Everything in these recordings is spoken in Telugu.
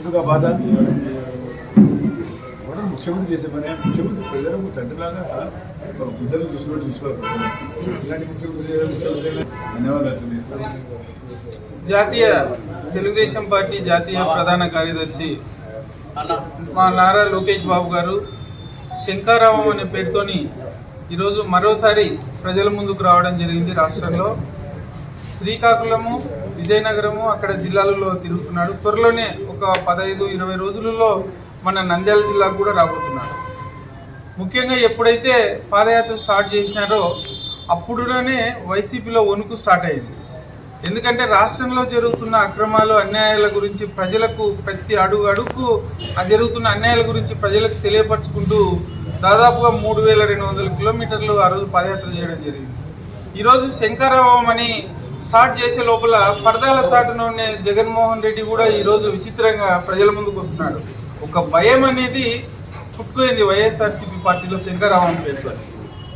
చిన్నగా బాధ. ముఖ్యమంత్రి చేసే పని ముఖ్యమంత్రి ప్రజలకు తండ్రిలాగా ఒక బిడ్డలు చూసుకుంటూ చూసుకోవాలి ఇలాంటి ముఖ్యమంత్రి ధన్యవాదాలు తెలియజేస్తాను జాతీయ తెలుగుదేశం పార్టీ జాతీయ ప్రధాన కార్యదర్శి మా నారా లోకేష్ బాబు గారు శంకారామం అనే పేరుతోని ఈరోజు మరోసారి ప్రజల ముందుకు రావడం జరిగింది రాష్ట్రంలో. శ్రీకాకుళము విజయనగరము అక్కడ జిల్లాలలో తిరుగుతున్నాడు. త్వరలోనే ఒక పదహైదు ఇరవై రోజులలో మన నంద్యాల జిల్లాకు కూడా రాబోతున్నాడు. ముఖ్యంగా ఎప్పుడైతే పాదయాత్ర స్టార్ట్ చేసినారో అప్పుడునే వైసీపీలో వణుకు స్టార్ట్ అయింది. ఎందుకంటే రాష్ట్రంలో జరుగుతున్న అక్రమాలు అన్యాయాల గురించి ప్రజలకు ప్రతి అడుగు అడుగు ఆ జరుగుతున్న అన్యాయాల గురించి ప్రజలకు తెలియపరచుకుంటూ దాదాపుగా మూడు వేల రెండు వందల కిలోమీటర్లు ఆ రోజు పాదయాత్ర చేయడం జరిగింది. ఈరోజు శంకరావం అని స్టార్ట్ చేసే లోపల పరదాల చాటున ఉండే జగన్మోహన్ రెడ్డి కూడా ఈరోజు విచిత్రంగా ప్రజల ముందుకు వస్తున్నాడు. ఒక భయం అనేది పుట్టుకుపోయింది వైఎస్ఆర్సీపీ పార్టీలో శంకరరావు పేరు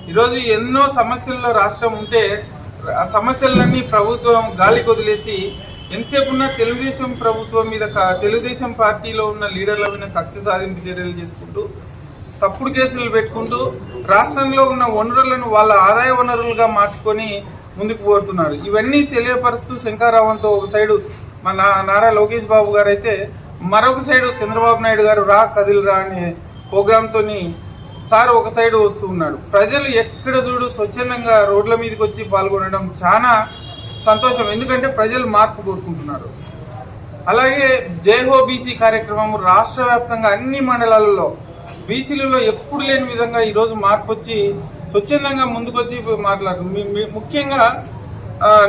ఈరోజు ఎన్నో సమస్యల్లో రాష్ట్రం ఉంటే ఆ సమస్యలన్నీ ప్రభుత్వం గాలికి వదిలేసి ఎంతసేపు ఉన్న తెలుగుదేశం ప్రభుత్వం మీద క- తెలుగుదేశం పార్టీలో ఉన్న లీడర్ల మీద కక్ష సాధింపు చర్యలు చేసుకుంటూ తప్పుడు కేసులు పెట్టుకుంటూ రాష్ట్రంలో ఉన్న వనరులను వాళ్ళ ఆదాయ వనరులుగా మార్చుకొని ముందుకు పోతున్నాడు. ఇవన్నీ తెలియపరుస్తూ శంకారావంతో ఒక సైడు మన నారా లోకేష్ బాబు గారు అయితే మరొక సైడు చంద్రబాబు నాయుడు గారు రా కదిలిరా అనే ప్రోగ్రామ్తోని సార్ ఒక సైడు వస్తూ ఉన్నాడు. ప్రజలు ఎక్కడ చూడు స్వచ్ఛందంగా రోడ్ల మీదకి వచ్చి పాల్గొనడం చాలా సంతోషం. ఎందుకంటే ప్రజలు మార్పు కోరుకుంటున్నారు. అలాగే జైహో బీసీ కార్యక్రమం రాష్ట్ర వ్యాప్తంగా అన్ని మండలాలలో బీసీలలో ఎప్పుడు లేని విధంగా ఈరోజు మార్పు వచ్చి స్వచ్ఛందంగా ముందుకొచ్చి మాట్లాడుతుంది మీ- మీ- ముఖ్యంగా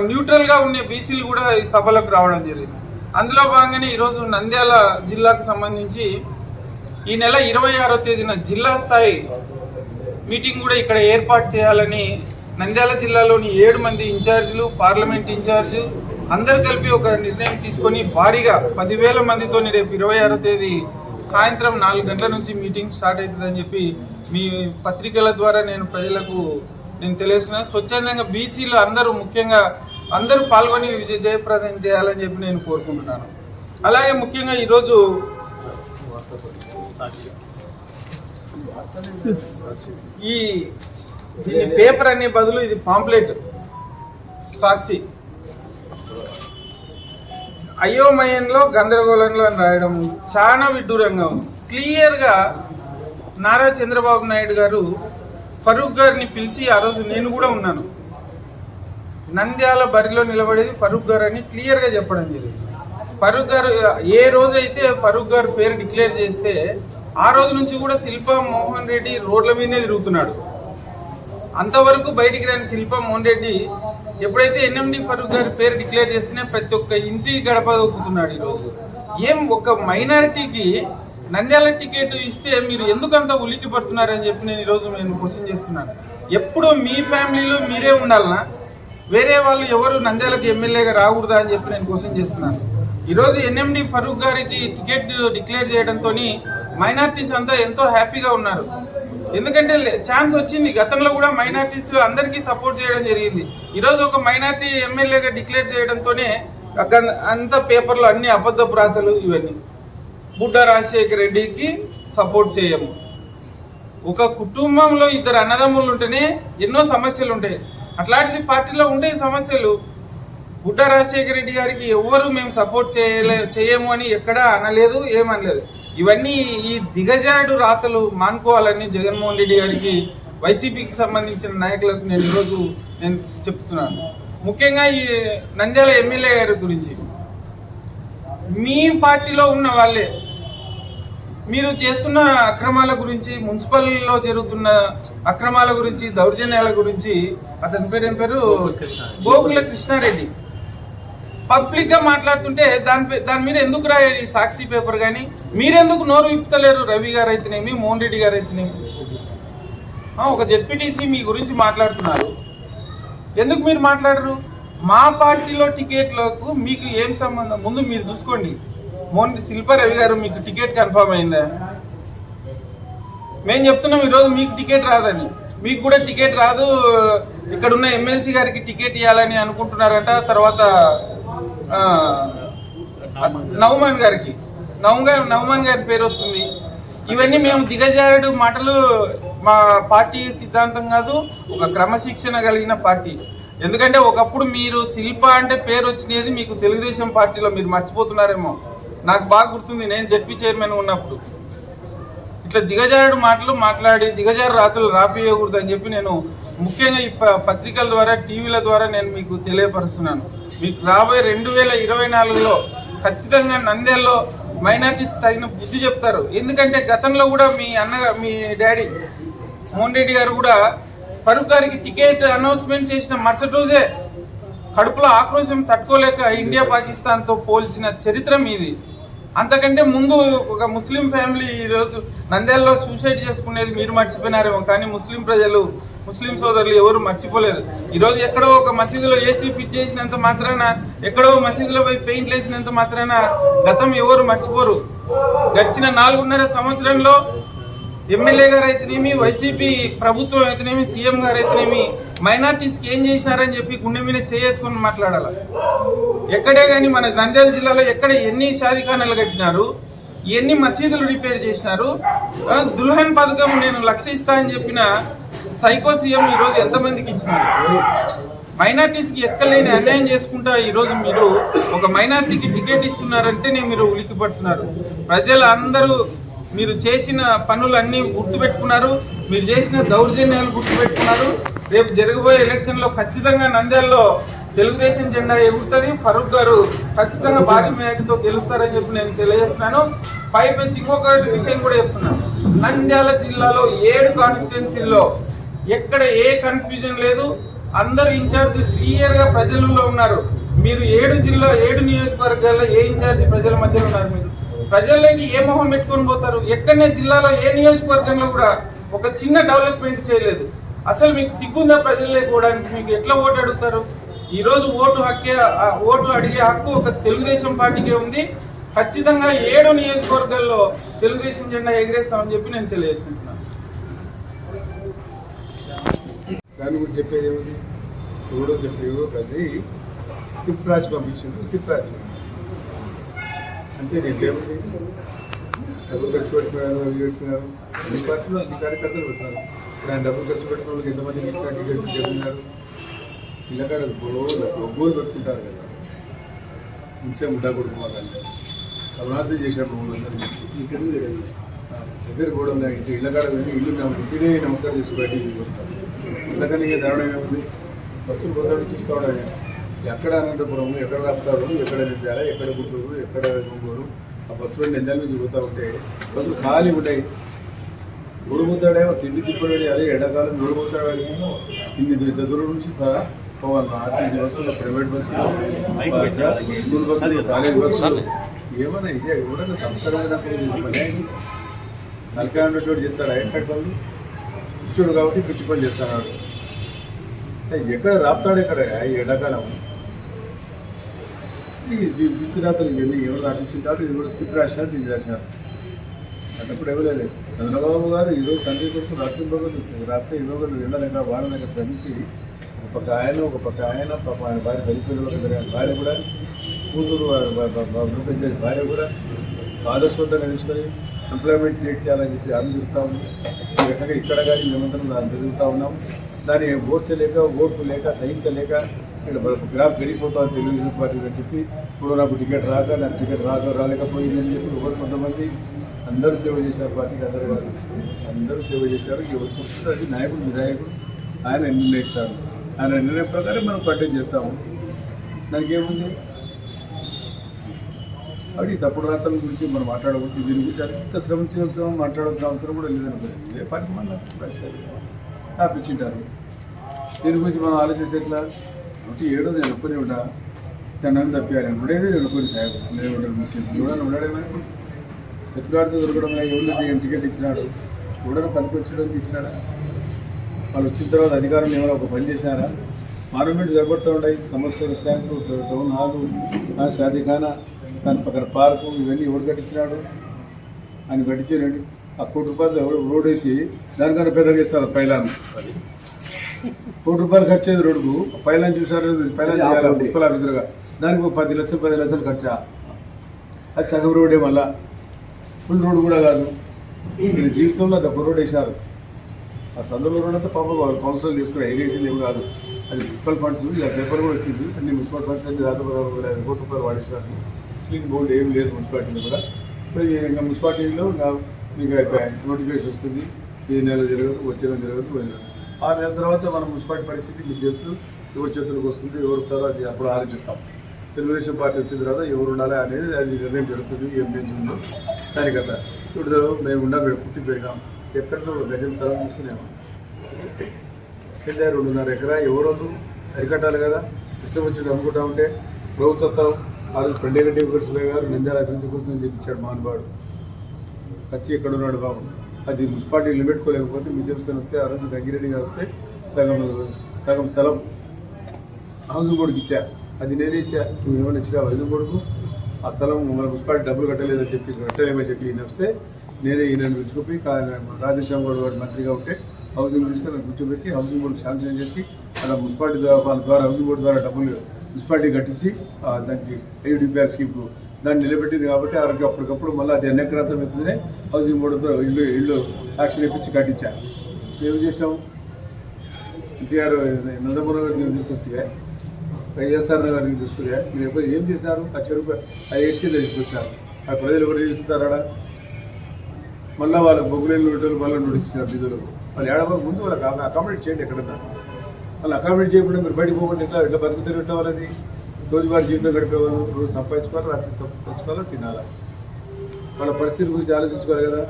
న్యూట్రల్గా ఉండే బీసీలు కూడా ఈ సభలకు రావడం జరిగింది. అందులో భాగంగానే ఈరోజు నంద్యాల జిల్లాకు సంబంధించి ఈ నెల ఇరవై ఆరో తేదీన జిల్లా స్థాయి మీటింగ్ కూడా ఇక్కడ ఏర్పాటు చేయాలని నంద్యాల జిల్లాలోని ఏడు మంది ఇన్ఛార్జీలు పార్లమెంట్ ఇన్ఛార్జ్ అందరు కలిపి ఒక నిర్ణయం తీసుకొని భారీగా పదివేల మందితో రేపు ఇరవై ఆరో తేదీ సాయంత్రం నాలుగు గంటల నుంచి మీటింగ్ స్టార్ట్ అవుతుందని చెప్పి మీ పత్రికల ద్వారా నేను ప్రజలకు నేను తెలియజేస్తున్నాను స్వచ్ఛందంగా బీసీలు అందరూ ముఖ్యంగా అందరూ పాల్గొని విజయ జయప్రదం చేయాలని చెప్పి నేను కోరుకుంటున్నాను. అలాగే ముఖ్యంగా ఈరోజు ఈ పేపర్ అనే బదులు ఇది పాంప్లెట్ సాక్షి. అయోమయంలో గందరగోళంలో అని రాయడం చాలా విడ్డూరంగా ఉంది. క్లియర్గా నారా చంద్రబాబు నాయుడు గారు ఫరూక్ గారిని పిలిచి ఆ రోజు నేను కూడా ఉన్నాను. నంద్యాల బరిలో నిలబడేది ఫరూక్ గారు అని క్లియర్గా చెప్పడం జరిగింది. ఫరూక్ గారు ఏ రోజైతే ఫరూక్ గారు పేరు డిక్లేర్ చేస్తే ఆ రోజు నుంచి కూడా శిల్ప మోహన్ రెడ్డి రోడ్ల మీదనే తిరుగుతున్నాడు. అంతవరకు బయటికి రాని శిల్ప మోహన్ రెడ్డి ఎప్పుడైతే ఎన్ఎండి ఫరూక్ గారి పేరు డిక్లేర్ చేస్తేనే ప్రతి ఒక్క ఇంటి గడప దొక్కుతున్నాడు ఈరోజు ఏం ఒక మైనారిటీకి నంద్యాల టికెట్ ఇస్తే మీరు ఎందుకంత ఉలికి పడుతున్నారని చెప్పి నేను ఈరోజు నేను క్వశ్చన్ చేస్తున్నాను. ఎప్పుడు మీ ఫ్యామిలీలో మీరే ఉండాలనా? వేరే వాళ్ళు ఎవరు నంద్యాలకు ఎమ్మెల్యేగా రాకూడదా అని చెప్పి నేను క్వశ్చన్ చేస్తున్నాను. ఈరోజు ఎన్ఎండి ఫరూక్ గారికి టికెట్ డిక్లేర్ చేయడంతో మైనార్టీస్ అంతా ఎంతో హ్యాపీగా ఉన్నారు. ఎందుకంటే ఛాన్స్ వచ్చింది. గతంలో కూడా మైనార్టీస్ అందరికీ సపోర్ట్ చేయడం జరిగింది. ఈరోజు ఒక మైనార్టీ ఎమ్మెల్యేగా డిక్లేర్ చేయడంతోనే అంత పేపర్లో అన్ని అబద్ధ ప్రాతలు ఇవన్నీ. బుడ్డ రాజశేఖర రెడ్డికి సపోర్ట్ చేయము. ఒక కుటుంబంలో ఇద్దరు అన్నదమ్ములు ఉంటేనే ఎన్నో సమస్యలు ఉంటాయి. అట్లాంటిది పార్టీలో ఉండే సమస్యలు. బుడ్డ రాజశేఖర రెడ్డి గారికి ఎవ్వరు మేము సపోర్ట్ చేయలే చేయము అని ఎక్కడా అనలేదు ఏమనలేదు. ఇవన్నీ ఈ దిగజాడు రాతలు మానుకోవాలని జగన్మోహన్ రెడ్డి గారికి వైసీపీకి సంబంధించిన నాయకులకు నేను ఈరోజు నేను చెప్తున్నాను. ముఖ్యంగా ఈ నంద్యాల ఎమ్మెల్యే గారి గురించి. మీ పార్టీలో ఉన్న వాళ్ళే మీరు చేస్తున్న అక్రమాల గురించి మున్సిపల్లో జరుగుతున్న అక్రమాల గురించి దౌర్జన్యాల గురించి అతని పేరు ఏం పేరు? గోకుల కృష్ణారెడ్డి. పబ్లిక్గా మాట్లాడుతుంటే దాని దాని మీద ఎందుకు రాయాలి సాక్షి పేపర్ కానీ మీరెందుకు నోరు విప్పుతలేరు రవి గారు అయితేనేమి మోహన్ రెడ్డి గారు అయితేనేమి ఒక జెడ్పీటీసీ మీ గురించి మాట్లాడుతున్నారు. ఎందుకు మీరు మాట్లాడరు? మా పార్టీలో టికెట్లకు మీకు ఏం సంబంధం? ముందు మీరు చూసుకోండి. మోన్ శిల్ప రవి గారు మీకు టికెట్ కన్ఫర్మ్ అయిందా? మేము చెప్తున్నాం ఈరోజు మీకు టికెట్ రాదని. మీకు కూడా టికెట్ రాదు. ఇక్కడ ఉన్న ఎమ్మెల్సీ గారికి టికెట్ ఇవ్వాలని అనుకుంటున్నారంట. తర్వాత నవమాన్ గారికి. నవమాన్ నవమాన్ గారి పేరు వస్తుంది. ఇవన్నీ మేము దిగజారుడు మాటలు మా పార్టీ సిద్ధాంతం కాదు ఒక క్రమశిక్షణ కలిగిన పార్టీ. ఎందుకంటే ఒకప్పుడు మీరు శిల్ప అంటే పేరు వచ్చినది మీకు తెలుగుదేశం పార్టీలో మీరు మర్చిపోతున్నారేమో. నాకు బాగా గుర్తుంది నేను జడ్పీ చైర్మన్ ఉన్నప్పుడు. ఇట్లా దిగజారుడు మాటలు మాట్లాడి దిగజారు రాత్రులు రాపియకూడదు అని చెప్పి నేను ముఖ్యంగా ఈ ప- పత్రికల ద్వారా టీవీల ద్వారా నేను మీకు తెలియపరుస్తున్నాను. మీకు రాబోయే రెండు వేల ఇరవై నాలుగులో ఖచ్చితంగా నంద్యాలలో మైనార్టీస్ తగిన బుద్ధి చెప్తారు. ఎందుకంటే గతంలో కూడా మీ అన్న మీ డాడీ మోహన్ రెడ్డి గారు కూడా ఫరూక్ గారికి టికెట్ అనౌన్స్మెంట్ చేసిన మరుసటి రోజే కడుపులో ఆక్రోశం తట్టుకోలేక ఇండియా పాకిస్తాన్తో పోల్చిన చరిత్ర మీది. అంతకంటే ముందు ఒక ముస్లిం ఫ్యామిలీ ఈరోజు నంద్యాలలో సూసైడ్ చేసుకునేది మీరు మర్చిపోయినారేమో కానీ ముస్లిం ప్రజలు ముస్లిం సోదరులు ఎవరు మర్చిపోలేదు. ఈరోజు ఎక్కడో ఒక మసీదులో ఏసీ ఫిట్ చేసినంత మాత్రాన ఎక్కడో మసీదులో పోయి పెయింట్ వేసినంత మాత్రాన గతం ఎవరు మర్చిపోరు. గడిచిన నాలుగున్నర సంవత్సరంలో ఎమ్మెల్యే గారు అయితేనేమి వైసీపీ ప్రభుత్వం అయితేనేమి సీఎం గారు అయితేనేమి మైనార్టీస్కి ఏం చేసినారని చెప్పి గుండె మీద చేసుకొని మాట్లాడాలి? ఎక్కడే కానీ మన నంద్యాల జిల్లాలో ఎక్కడ ఎన్ని షాదిఖానాలు కట్టినారు ఎన్ని మసీదులు రిపేర్ చేసినారు దుల్హన్ పథకం నేను లక్ష అని చెప్పిన సైకో సీఎం ఈరోజు ఎంతమందికి ఇచ్చినారు? మైనార్టీస్కి ఎక్కలేని అన్యాయం చేసుకుంటా ఈరోజు మీరు ఒక మైనార్టీకి టికెట్ ఇస్తున్నారంటేనే మీరు ఉలికిపడుతున్నారు ప్రజలు అందరూ మీరు చేసిన పనులన్నీ గుర్తుపెట్టుకున్నారు మీరు చేసిన దౌర్జన్యాలు గుర్తుపెట్టుకున్నారు. రేపు జరగబోయే ఎలక్షన్లో ఖచ్చితంగా నంద్యాలలో తెలుగుదేశం జెండా ఎగురుతుంది. ఫరూక్ గారు ఖచ్చితంగా భారీ మేయకతో గెలుస్తారని చెప్పి నేను తెలియజేస్తున్నాను. పైపెచ్చి ఇంకొక విషయం కూడా చెప్తున్నాను. నంద్యాల జిల్లాలో ఏడు కాన్స్టిట్యున్సీల్లో ఎక్కడ ఏ కన్ఫ్యూజన్ లేదు. అందరు ఇన్ఛార్జ్ క్లియర్గా ప్రజల్లో ప్రజలలో ఉన్నారు. మీరు ఏడు జిల్లా ఏడు నియోజకవర్గాల్లో ఏ ఇన్ఛార్జ్ ప్రజల మధ్యలో ఉన్నారు మీరు? ప్రజల్లోకి ఏ మొహం పెట్టుకొని పోతారు? ఎక్కడనే జిల్లాలో ఏ నియోజకవర్గంలో కూడా ఒక చిన్న డెవలప్మెంట్ చేయలేదు. అసలు మీకు సిగ్గుందా ప్రజల్లో కూడా మీకు ఎట్లా ఓటు అడుగుతారు? ఈరోజు ఓటు హక్కే ఓటు అడిగే హక్కు ఒక తెలుగుదేశం పార్టీకే ఉంది. ఖచ్చితంగా ఏడు నియోజకవర్గాల్లో తెలుగుదేశం జెండా ఎగిరేస్తామని చెప్పి నేను తెలియజేసుకుంటున్నాను. దాని గురించి చెప్పేది ఏముంది? ఎవడో చెప్పి ఒకటి ప్రతి స్క్రిప్ట్ రాసి పంపించింది రాసి అంతే నేను డబ్బులు ఖర్చు పెట్టుకున్నారు అవి పెట్టుకున్నారు అన్ని పార్టీలు అన్ని కార్యకర్తలు ఇప్పుడు ఆయన డబ్బులు ఖర్చు పెట్టుకున్న ఎంతమందికి ఇచ్చిన టికెట్లు చెప్తున్నారు ఇళ్ళకాడ గొడవలు గోలు పెట్టుకుంటారు కదా. ఉంచే ముఠా కొడుకు మా కలిసి సర్వనాశనం చేసినప్పుడు వాళ్ళందరినీ ఆ, దగ్గర కూడా ఉన్నాయి ఇంటి ఇళ్ళకాడ వెళ్ళి ఇల్లు ఇంటినే నమస్కారం చేసి బయటికి వస్తాను అందుకని ఇక దారుణం ఏముంది? బస్సులు పోతాడు చూస్తాడు ఆయన. ఎక్కడ అనంతపురం ఎక్కడ రాపుతాడు ఎక్కడ నిందారా ఎక్కడ గుంటూరు ఎక్కడ ఒంగోలు ఆ బస్సులో నిందాల నుంచి పోతా ఉంటే బస్సులు ఖాళీ ఉంటాయి ఊడిపోతాడేమో తిండి తిప్పలేడు అదే ఎండాకాలం ఊడిపోతాడు ఇన్ని దూరం నుంచి పోవాలి. ఆర్టీసీ బస్సులు ప్రైవేట్ బస్సులు స్కూల్ బస్సులు కాలేజ్ బస్సులు. ఏమన్నా ఇదే ఎవడన్నా సంస్కారం నలకా ఉన్నటువంటి చేస్తాడు అయ్యక్కడి పనులు? పిచ్చుడు కాబట్టి పిచ్చి పని చేస్తున్నాడు అంటే ఎక్కడ రాపుతాడు ఎక్కడ ఈ ఎండాకాలం. ఈ ఇవన్నీ ఎవరు రాపించింటారు ఇది కూడా స్క్రిప్ట్ రాశారు దీన్ని రాసినారు అన్నప్పుడు ఇవ్వలేదు చంద్రబాబు గారు ఈరోజు తండ్రి కొడుకు రాత్రి రోజులు రాత్రి ఇరవై ఒకటి రెండో దగ్గర వారం శ్రమించి ఒక పక్క ఆయన ఒక పక్క ఆయన పాప ఆయన భార్య చనిపోయిన ఒక భార్య కూడా కూతురు ఆ భార్య కూడా ఆదర్శవంతంగా తీసుకొని ఎంప్లాయ్మెంట్ క్రియేట్ చేయాలని చెప్పి ఆమె తిరుగుతూ ఉంది. ఈ రకంగా ఇక్కడ కానీ మేమందరం దాన్ని తిరుగుతూ ఉన్నాం. దాన్ని ఓర్చలేక ఓర్పు లేక సహించలేక ఇక్కడ గ్రాఫ్ పెరిగిపోతుంది తెలుగుదేశం పార్టీ అని చెప్పి ఇప్పుడు నాకు టికెట్ రాక నాకు టికెట్ రాక రాలేకపోయింది అని చెప్పి ఎవరు కొంతమంది అందరూ సేవ చేశారు పార్టీకి అందరూ కాదు. అందరూ సేవ చేశారు ఎవరికి వస్తుందో అది నాయకుడు విధాయకుడు ఆయన నిర్ణయిస్తారు ఆయన నిర్ణయం ప్రకారం మనం కంటిన్యూ చేస్తాము. దానికేముంది? అది ఈ తప్పుడు రాతల గురించి మనం మాట్లాడకూడదు. దీని గురించి అంత శ్రమించిన అవసరం మాట్లాడాల్సిన అవసరం కూడా లేదనుకోండి ఏ పని మన ఆపించింటారు దీని గురించి మనం ఆలోచిస్తే ఎట్లా? ఒకటి ఏడో నేను ఒక్కనే ఉంటా. తనని తప్పాను ఉండేది నేను ఒక్కని సాయం నేను ఉండడు ముస్లిం. చూడని ఉండడమే. ఎత్తులాడితే దొరకడం ఎవరికి టికెట్ ఇచ్చినాడు? చూడని పనికి వచ్చడానికి ఇచ్చినాడా? వాళ్ళు వచ్చిన తర్వాత అధికారం ఏమైనా ఒక పని చేశారా? పార్లమెంట్ జరగబడుతూ ఉన్నాయి సమస్యలు స్టాంపు టౌన్ హాలు ఆ షాదీఖానా దాని పక్కన పార్కు ఇవన్నీ ఎవరు కట్టించినాడు? ఆయన కట్టించారండి. ఆ కోటి రూపాయలు ఎవరు రోడ్ వేసి దానికన్నా పెద్దగా ఇస్తారు పైలాన్. కోటి రూపాయలు ఖర్చు అయ్యేది రోడ్డుకు. పైలాన్ చూసారు పైలాన్ చేయాలి మున్సిపల్ ఆఫీసర్గా దానికి పది లక్షలు పది లక్షలు ఖర్చా? అది సగం రోడ్డే మళ్ళా. ఫుల్ రోడ్ కూడా కాదు. వీళ్ళ జీవితంలో అది ఒక రోడ్ వేశారు. ఆ సందులో రోడ్ అంతా పాపం వాళ్ళు కౌన్సిల్ తీసుకుని ఏరియేషన్ ఏమి కాదు. అది మున్సిపల్ ఫండ్స్ ఇలా పేపర్ కూడా వచ్చింది. అన్ని మున్సిపల్ ఫండ్స్ అన్ని దాదాపు కోట్ల రూపాయలు వాడేస్తారు. క్లీన్ బోర్డు ఏం లేదు మున్సిపాలిటీలో కూడా ఇప్పుడు ఇంకా మున్సిపాలిటీలో ఇంకా మీకు నోటిఫికేషన్ వస్తుంది. ఈ నెల జరగదు వచ్చే నెల జరగదు. ఆరు నెలల తర్వాత మన మున్సిపాలిటీ పరిస్థితి మీకు తెలుసు. ఎవరి చేతులకు వస్తుంది ఎవరు వస్తారో అది అప్పుడు ఆలోచిస్తాం. తెలుగుదేశం పార్టీ వచ్చిన తర్వాత ఎవరు ఉండాలి అనేది అది నిర్ణయం జరుగుతుంది ఏం పెంచుందో దాని కదా ఇప్పుడు మేము ఉండా పుట్టి పెరిగాం. ఎక్కడో గజం స్థలం తీసుకున్నాము కింద రెండున్నర ఎకరా ఎవరు అరికట్టాలి కదా. ఇష్టం వచ్చి అమ్ముకుంటా ఉంటే ప్రభుత్వ స్థలం ఆ రోజు పెండేగడ్డి సులే గారు నిందాల అభివృద్ధి కోసం చెప్పించాడు మహానుభావుడు సచ్చి ఎక్కడ ఉన్నాడు బాబు? అది మున్సిపాలిటీ నిలబెట్టుకోలేకపోతే మిద్యం వస్తే ఆ రోజు గంగిరెడ్డి గారు వస్తే సగం సగం స్థలం హౌసింగ్ బోర్డుకి ఇచ్చా. అది నేనే ఇచ్చా. నువ్వు ఏమైనా ఇచ్చా హౌసింగ్ బోర్డుకు? ఆ స్థలం మన మున్సిపాలిటీ డబ్బులు కట్టలేదని చెప్పి కట్టలేమని చెప్పి ఈయన వస్తే నేనే ఈయన పిలుచుకుపోయి రాధేశ్యామ గౌడ్ గారు మంత్రిగా ఉంటే హౌసింగ్ మినిస్టర్ నన్ను కూర్చోబెట్టి హౌసింగ్ బోర్డు శాంక్షన్ చేసి అలా మున్సిపాలిటీ ద్వారా వాళ్ళ ద్వారా హౌసింగ్ బోర్డు ద్వారా డబ్బులు మున్సిపాలిటీ కట్టించి దానికి ఐడిపిఆర్ స్కీమ్ దాన్ని నిలబెట్టింది కాబట్టి ఆరోగ్య అప్పటికప్పుడు మళ్ళీ అది ఎన్నెకరాంతం ఎత్తునే హౌసింగ్ బోర్డుతో ఇల్లు ఇల్లు యాక్షన్ ఇప్పించి కట్టించాను ఏం చేసాం ఎన్టీఆర్ నందమూరి గారికి తీసుకొస్తే వైఎస్ఆర్ గారికి తీసుకురా మీరు ఎప్పుడు ఏం చేసినారు? లక్ష రూపాయలు ఆ ఎట్టి తీసుకొచ్చారు. ఆ ప్రజలు ఎవరు నిలుస్తారా మళ్ళీ వాళ్ళ బొగ్గులేళ్ళు నోటలు మళ్ళీ నడిచిస్తారు నిధులకు వాళ్ళు ఏడవ ముందు వాళ్ళకి అకామిడేట్ చేయండి ఎక్కడన్నా. వాళ్ళు అకామిడేట్ చేయకుండా మీరు బయటకు పోకుండా ఎట్లా ఎట్లా బతుకుతారు ఎట్లా వాళ్ళది? రోజువారి జీవితం గడిపేవాళ్ళు రోజు సంపాదించుకోవాలి రాత్రి సంపాదించుకోవాలి తినాలి? వాళ్ళ పరిస్థితి గురించి ఆలోచించుకోవాలి కదా.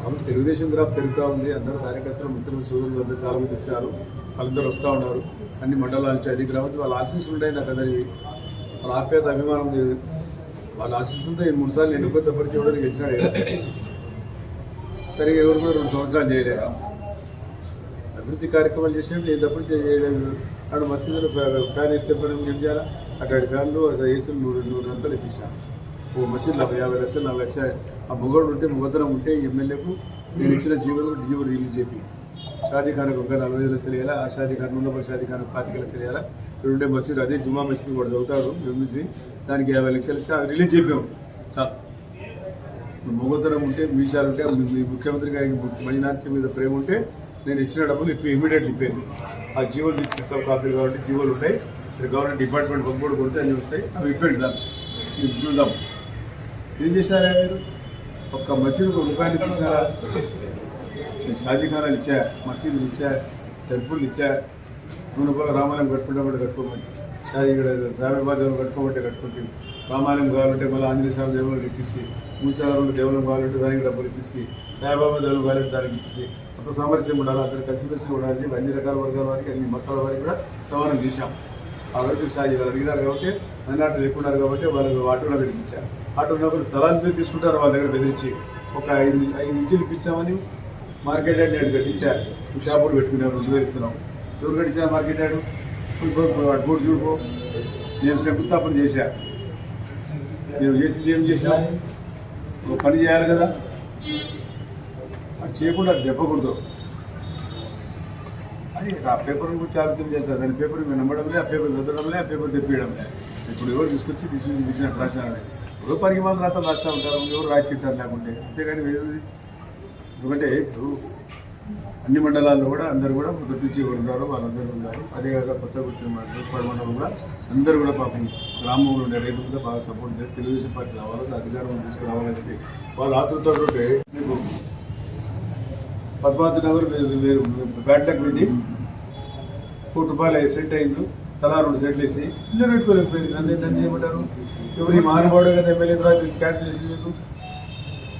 కాబట్టి తెలుగుదేశం కూడా పెరుగుతూ ఉంది. అందరూ కార్యకర్తలు మిత్రులు సోదరులు అందరూ చాలా మంది వచ్చారు. వాళ్ళందరూ వస్తూ ఉన్నారు. అన్ని మండలాల నుంచి అన్ని గ్రామాలు వాళ్ళ ఆశీస్సులు ఉన్నాయి నాకు అందరివి. వాళ్ళ ఆప్యాయత అభిమానం లేదు వాళ్ళ ఆశీస్సులతో ఈ మూడు సార్లు ఎన్నుకో తప్పటికి ఎవడో గెలిచినాడు కదా. సరిగా ఎవరు కూడా రెండు సంవత్సరాలు చేయలేరు. అభివృద్ధి కార్యక్రమాలు చేసినట్టు నేను తప్పుడు చేయలేదు. అక్కడ మసీదులో ఫ్యాన్ వేస్తే పని ఏం చేయాలా? అట్లాంటి ఫ్యాన్లు వేసిన నూరు నూరు అంతలు ఇప్పించాను ఓ మసీదు నలభై యాభై లక్షలు నలభై లక్షలు. ఆ మొగోడు ఉంటే మొగదరం ఉంటే ఎమ్మెల్యేకు నేను ఇచ్చిన జీవనం జీవో రిలీజ్ చెప్పి షాదీఖాన్కి ఒక నలభై ఐదు లక్షలు వేయాలా ఆ షాదీ ఖాన్ ఉన్న షాదీ పాతిక లక్షలు వేయాలా ఇక్కడ ఉండే మసీదు అదే జుమా మసీదు కూడా చదువుతారు ఎంబీసీ దానికి యాభై లక్షలు ఇస్తే అది రిలీజ్ చెప్పాము చాలు. మొగోత్తరం ఉంటే మీసాలు ఉంటే మీ ముఖ్యమంత్రి గారికి మంజునాథ్కి మీద ప్రేమ ఉంటే నేను ఇచ్చిన డబ్బులు ఇప్పుడు ఇమీడియట్లీ ఇప్పేది ఆ జీవోలు తెచ్చిస్తాం కాపీలు కాబట్టి జీవోలు ఉంటాయి. సరే గవర్నమెంట్ డిపార్ట్మెంట్ పంపుడు కొడితే అన్నీ వస్తాయి. అవి ఇప్పండి సార్. చూద్దాం. ఏం చేశారా మీరు? ఒక్క మసీదుకు రూపాయలు ఇప్పించారా నేను షాదీఖానాలు ఇచ్చా మసీదులు ఇచ్చా టెంపుల్ ఇచ్చా. నూనెపల్ల రామాలయం కట్టుకుంటామంటే కట్టుకోమంటే. షాదీ ఇక్కడ సాయిబాబా దేవులు కట్టుకోమంటే కట్టుకుంటుంది రామాలయం కావాలంటే మళ్ళీ ఆంజనేయ స్వామి దేవుళ్ళు ఇప్పిసి మూచారంలో దేవులం కావాలంటే దానికి డబ్బులు ఇప్పిసి సాయిబాబా దేవులు కావాలంటే దానికి ఇప్పిసి కొంత సామరస్యం ఉండాలి అందరు కలిసిమెలిసి ఉండాలి అన్ని రకాల వర్గాల వారికి అన్ని మతాల వారికి కూడా సమానం చేశాం. ఆ వరకు సాయి గారు అడిగినారు కాబట్టి మైనార్టీలు ఎక్కువ ఉన్నారు కాబట్టి వాళ్ళు ఆటోలో ఇప్పించారు. ఆటో ఉన్నప్పుడు స్థలాన్ని తీసుకుంటారు వాళ్ళ దగ్గర బెదిరించి. ఒక ఐదు ఐదు ఇంచులు ఇప్పించామని మార్కెట్ యార్డ్ నేడు కట్టించారు. షాపులు పెట్టుకున్నారు రెండు వేలు ఇస్తున్నాం. ఎవరు కట్టించారు మార్కెట్ యార్డు? వాడు బోర్డు చూడుకో నేను శంకుస్థాపన చేశా. నేను చేసింది ఏం చేసినా? పని చేయాలి కదా. అది చేయకుండా అది చెప్పకూడదు. అది ఆ పేపర్ గురించి ఆలోచన చేస్తారు. దాని పేపర్ మేము నమ్మడంలే ఆ పేపర్ చదవడంలే ఆ పేపర్ తెప్పియడంలే ఇప్పుడు ఎవరు తీసుకొచ్చి తీసుకుని ఇచ్చినట్టు రాసినారని ఎవరు పనికి మాత్రం రాత్రం రాస్తూ ఉంటారు ఎవరు రాసిట్టారు లేకుంటే? అంతేగాని ఎందుకంటే ఇప్పుడు అన్ని మండలాల్లో కూడా అందరూ కూడా మొదటి నుంచి ఉన్నారు వాళ్ళందరూ ఉన్నారు. అదే కాక కొత్తగా వచ్చిన మండలం కూడా అందరూ కూడా పాపం గ్రామంలో ఉండే రైతులు కూడా బాగా సపోర్ట్ చేసి తెలుగుదేశం పార్టీ రావాలి అధికారం తీసుకురావాలని చెప్పి వాళ్ళు ఆతృతతో మీకు పద్మావతి నగర్ మీరు బ్యాట్లకు వెళ్ళి కోటి రూపాయలు సెట్ అయింది తలా రెండు సెట్లు వేసి ఇల్లు పెట్టుకోలేకపోయింది నన్ను నన్ను ఏమంటారు ఎవరి ఈ మహానుభావుడు కదా ఎమ్మెల్యే తర్వాత క్యాన్సిల్ చేసి మీకు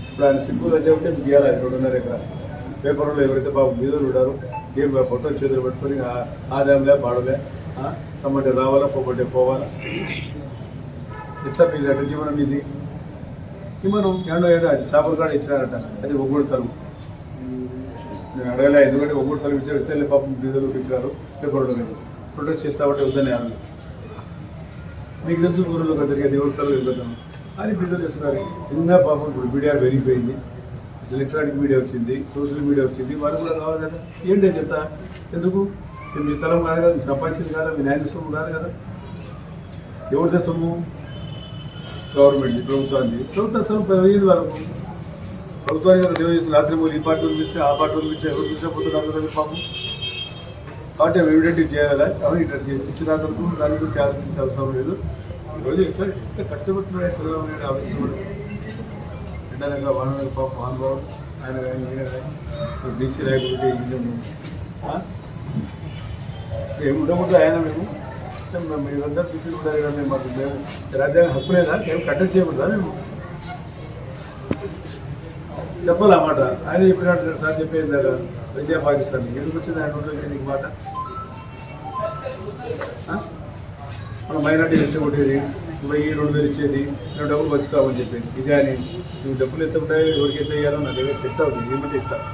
ఇప్పుడు ఆయన సింపుల్ అని చెప్తే మీకు ఇవ్వాలి రెండున్నర ఎకరా. పేపర్లో ఎవరైతే బాబు మీద ఉన్నారో ఏం పొట్టం చేతులు పెట్టుకొని ఆ- ఆదాయంలే పాడలే కమ్మంటే రావాలా పోగొట్టే పోవాలా? ఎట్లా మీరు అట్లా జీవనం ఇది? మనం ఏడో ఏడో చేపలు కూడా ఇచ్చినారట. అది ఒగ్గుడు చదువు నేను అడగలే ఎందుకంటే ఒక్కటి స్థలం ఇచ్చారు ఇస్తే పాపం డీజిల్ ఇచ్చారు పేపర్లో లేదు. ప్రొటెస్ట్ చేస్తామంటే వద్దని అన్నారు మీకు తెలుసు ఊరిలో జరిగే దేవుడి స్థలం వెళ్ళిపోతాను అని డీజిల్ చేస్తున్నారు. ఇంకా పాపం ఇప్పుడు మీడియా పెరిగిపోయింది. అసలు ఎలక్ట్రానిక్ మీడియా వచ్చింది సోషల్ మీడియా వచ్చింది వారు కూడా కావాలి కదా. ఏంటి అని చెప్తా? ఎందుకు? మీ స్థలం కాదు కదా మీ సంపాదించింది కాదా మీ న్యాయ సొమ్ము కాదు కదా. ఎవరిదే సొమ్ము? గవర్నమెంట్ ప్రభుత్వాన్ని ప్రభుత్వం అసలు పదిహేను వరకు ప్రభుత్వానికి సేవ చేసిన రాత్రి మూడు ఈ పార్టీ పిలిచి ఆ పార్టీ పిలిచి ఎవరు పిలిచిపోతున్నారు అందరూ పాపం. కాబట్టి అవి ఎవిడెంట్ చేయాలా? అవి ఇట్లా చేయించిన వరకు దాని గురించి ఆలోచించే అవసరం లేదు. ఈరోజు ఎట్లా ఎంత కష్టపడుతున్నాడు చంద్రబాబు నాయుడు ఆఫీస్ కూడా. ఎండనగా వాననగా పాపం మహానుభావుడు ఆయన కానీ ఈయన కానీ. బీసీ రాయకుంటే ఏమి ఉండకూడదు ఆయన మేము. మీరందరూ బీసీ కూడా కదా మేము మాకు మేము రాజ్యాంగ హక్కు లేదా? మేము కట్టెస్ట్ చేయకూడదా మేము? చెప్పాలి మాట? ఆయన చెప్పినట్టు సార్ చెప్పేది కదా విద్యా పాకిస్తాన్. ఎందుకు వచ్చింది ఆయన నోట్లో నీకు మాట? మన మైనార్టీ రెచ్చగొట్టేది వెయ్యి రెండు వేలు ఇచ్చేది. నువ్వు డబ్బులు పంచుతావని చెప్పేది. ఇదే అని నువ్వు డబ్బులు ఎంత ఉంటాయో ఎవరికి ఎంత ఇవ్వాలో నా దగ్గర చెప్తావు. ఏమంటే ఇస్తాను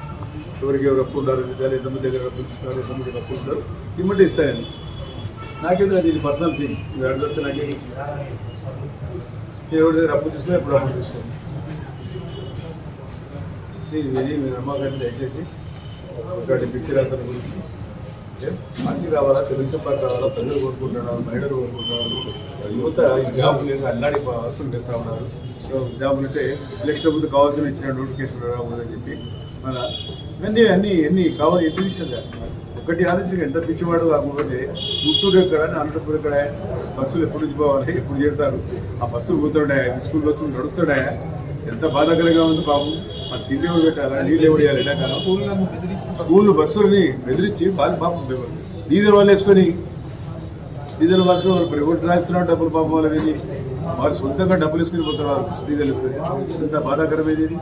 ఎవరికి ఎవరు అప్పు ఉన్నారు విధాలు ఎంతమంది దగ్గర అప్పు ఇస్తున్నారు ఎంతమంది అప్పు ఉంటారు ఇమ్మంటే ఇస్తాను నాకేదో అది పర్సనల్ థింగ్? నువ్వు అడ్రస్ వస్తే నాకే ఎవరి దగ్గర అప్పు తీసుకున్నా ఎప్పుడు అప్పు తీసుకోండి ప్లీజ్ విని మీరు నమ్మకండి దయచేసి. ఒకటి పిక్చర్ అతని గురించి. మంచి కావాలా తెలుగు పాట కావాలా పిల్లలు కోరుకుంటున్నారు మహిళలు కోరుకుంటున్నారు. యువత జాబ్ లేదు అల్లాడి వర్కులు చేస్తూ ఉన్నారు జాబ్లు జాబులు అంటే ఎలక్షన్ ముందు కావాల్సిన ఇచ్చిన నోటిఫికేషన్ రాకూడదని చెప్పి మన ఇవన్నీ అన్ని ఎన్ని కావాలి ఎన్ని విషయాలు ఒకటి ఆలోచన ఎంత పిచ్చివాడు కాకపోతే గుంటూరు ఎక్కడ అనంతపురం ఎక్కడ బస్సులు ఎప్పుడు నుంచి పోవాలి ఎప్పుడు చేరుతారు? ఆ బస్సులు పోతుంటాయా? స్కూల్ బస్సులు నడుస్తుంటాయా? ఎంత బాధాకరంగా ఉంది పాపం. మరి తిండి ఎవరు పెట్టాలా? నీళ్ళు ఎవరు వేయాలి ఎండాకాలం? స్కూళ్ళను స్కూల్ బస్సులని బెదిరించి వాళ్ళు పాపం డీజిల్ వాళ్ళు వేసుకొని డీజిల్ వేసుకొని వాళ్ళు ప్రైవేట్ రాస్తున్నారు డబ్బులు పాపం వాళ్ళు వారు సొంతంగా డబ్బులు వేసుకుని పోతున్నారు డీజిల్ వేసుకొని. ఎంత బాధాకరమైనది ఇది?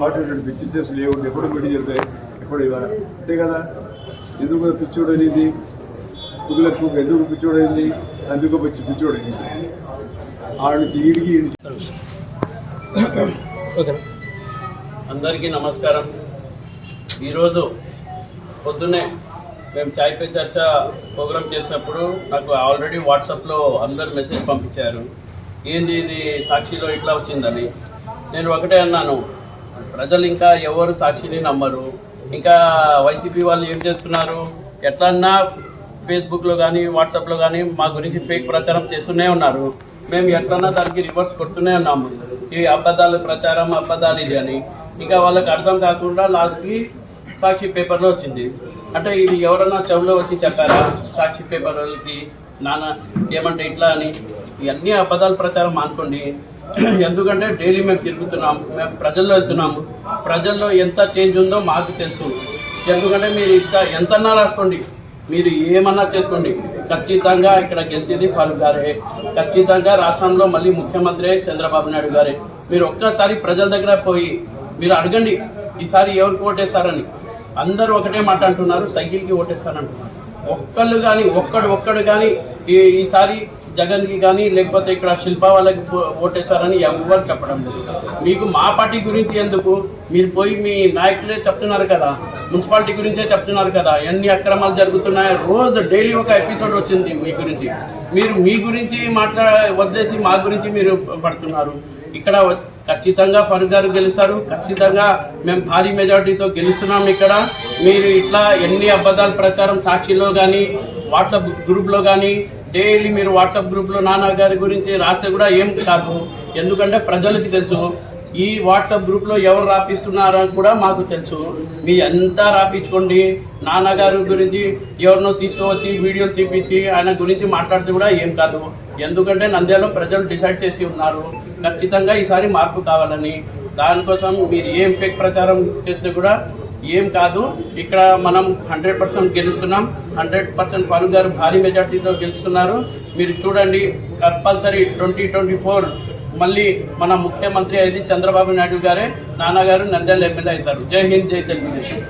వాటి పిచ్చి లేవు. ఎప్పుడు పెట్టి జరుగుతాయి? ఎప్పుడు ఇవ్వాలి? అంతే కదా. ఎందుకు పిచ్చోడు అనేది పువ్వులకు ఎందుకు పిచ్చోడు అయింది అందుకు పిచ్చి పిచ్చోడు అయింది ఆడ నుంచి ఈడికి ఈడి అందరికీ నమస్కారం. ఈరోజు పొద్దున్నే మేము చాయ్ పే చర్చ ప్రోగ్రామ్ చేసినప్పుడు నాకు ఆల్రెడీ వాట్సాప్లో అందరు మెసేజ్ పంపించారు. ఏంది ఇది సాక్షిలో ఇట్లా వచ్చిందని? నేను ఒకటే అన్నాను ప్రజలు ఇంకా ఎవరు సాక్షిని నమ్మరు? ఇంకా వైసీపీ వాళ్ళు ఏం చేస్తున్నారు? ఎట్లన్నా ఫేస్బుక్లో కానీ వాట్సాప్లో కానీ మా గురించి ఫేక్ ప్రచారం చేస్తూనే ఉన్నారు. మేము ఎట్లన్నా దానికి రివర్స్ కొడుతూనే ఉన్నాము. ఈ అబద్ధాలు ప్రచారం అబద్ధాలు ఇది అని. ఇంకా వాళ్ళకి అర్థం కాకుండా లాస్ట్కి సాక్షి పేపర్లో వచ్చింది. అంటే ఇది ఎవరన్నా చెవులో వచ్చి చెప్పారా? సాక్షి పేపర్ వాళ్ళకి నాన్న ఏమంటే ఇట్లా అని. ఇవన్నీ అబద్ధాల ప్రచారం అనుకోండి. ఎందుకంటే డైలీ మేము తిరుగుతున్నాము మేము ప్రజల్లో వెళ్తున్నాము. ప్రజల్లో ఎంత చేంజ్ ఉందో మాకు తెలుసు. ఎందుకంటే మీరు ఇంత ఎంతన్నా రాసుకోండి. మీరు ఏమన్నా చేసుకోండి. ఖచ్చితంగా ఇక్కడ గెలిచేది ఫారూక్ గారే. ఖచ్చితంగా రాష్ట్రంలో మళ్ళీ ముఖ్యమంత్రి చంద్రబాబు నాయుడు గారే. మీరు ఒక్కసారి ప్రజల దగ్గర పోయి మీరు అడగండి ఈసారి ఎవరికి ఓటేస్తారని. అందరూ ఒకటే మాట అంటున్నారు సైకిల్కి ఓటేస్తారంటున్నారు. ఒక్కళ్ళు కానీ ఒక్కడు ఒక్కడు కానీ ఈ ఈసారి జగన్కి కానీ లేకపోతే ఇక్కడ శిల్ప వాళ్ళకి ఓటేస్తారని ఎవరు చెప్పడం లేదు. మీకు మా పార్టీ గురించి ఎందుకు? మీరు పోయి మీ నాయకులే చెప్తున్నారు కదా మున్సిపాలిటీ గురించే చెప్తున్నారు కదా ఎన్ని అక్రమాలు జరుగుతున్నాయో రోజు డైలీ ఒక ఎపిసోడ్ వచ్చింది మీ గురించి. మీరు మీ గురించి మాట్లా వదిలేసి మా గురించి మీరు పడుతున్నారు. ఇక్కడ ఖచ్చితంగా ఫరూక్ గారు గెలుస్తారు. ఖచ్చితంగా మేము భారీ మెజార్టీతో గెలుస్తున్నాం ఇక్కడ. మీరు ఇట్లా ఎన్ని అబద్ధాలు ప్రచారం సాక్షిలో కానీ వాట్సాప్ గ్రూప్లో కానీ డైలీ మీరు వాట్సాప్ గ్రూప్లో నానా గారి గురించి రాస్తే కూడా ఏం కాదు. ఎందుకంటే ప్రజలకి తెలుసు. ఈ వాట్సాప్ గ్రూప్లో ఎవరు రాపిస్తున్నారో కూడా మాకు తెలుసు. మీ అంతా రాపించుకోండి నాన్నగారు గురించి ఎవరినో తీసుకువచ్చి వీడియోలు తీపించి ఆయన గురించి మాట్లాడితే కూడా ఏం కాదు. ఎందుకంటే నంద్యాలలో ప్రజలు డిసైడ్ చేసి ఉన్నారు. ఖచ్చితంగా ఈసారి మార్పు కావాలని. దానికోసం మీరు ఏం ఫేక్ ప్రచారం చేస్తే కూడా ఏం కాదు. ఇక్కడ మనం హండ్రెడ్ పర్సెంట్ గెలుస్తున్నాం. హండ్రెడ్ పర్సెంట్ ఫారూక్ గారు భారీ మెజార్టీతో గెలుస్తున్నారు. మీరు చూడండి కంపల్సరీ ట్వంటీ ట్వంటీ ఫోర్ మళ్ళీ మన ముఖ్యమంత్రి అయితే చంద్రబాబు నాయుడు గారే. నాన్నగారు నంద్యాల ఎమ్మెల్యే అవుతారు. జై హింద్ జై తెలుగుదేశం.